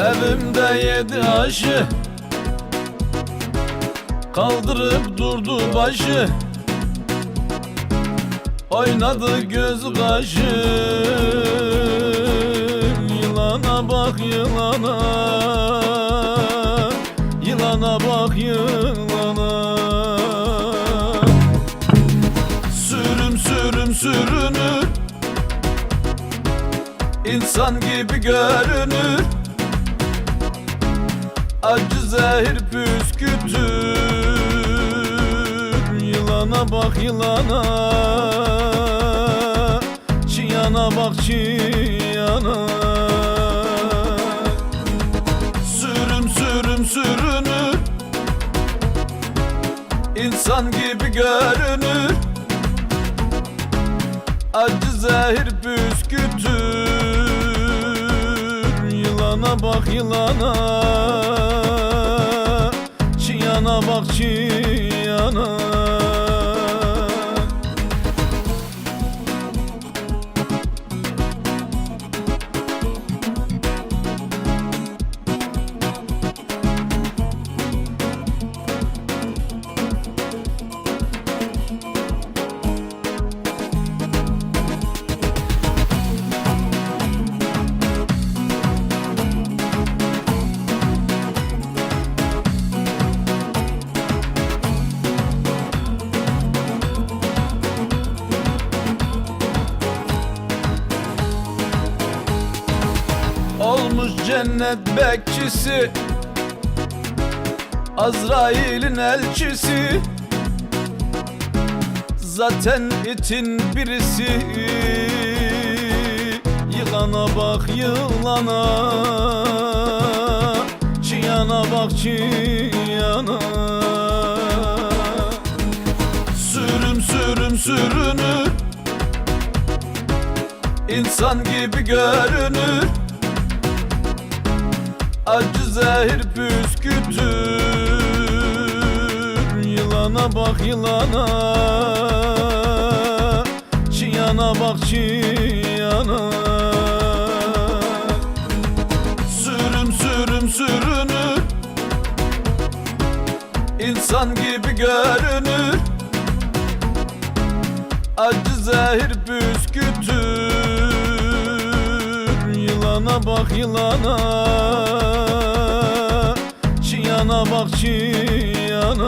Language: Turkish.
Evimde yedi aşı. Kaldırıp durdu başı. Oynadı göz kaşı Yılana bak yılana. Yılana bak yılana. Sürüm sürüm sürünür. İnsan gibi görünür Acı zehir püskürtür Yılana bak yılana. Çiyana bak çiyana. Sürüm sürüm sürünür. İnsan gibi görünür. Acı zehir püskürtür Yılana bak yılana Çiyana bak çiyana Olmuş cennet bekçisi. Azrail'in elçisi. Zaten itin birisi. Yılana bak yılana Çiyana bak çiyana. Sürüm sürüm sürünür. İnsan gibi görünür Acı zehir püskürtür Yılana bak yılana. Çiyana bak çiyana. Sürüm sürüm sürünür. İnsan gibi görünür. Acı zehir püskürtür Yılana bak yılana Çiyana bak çiyana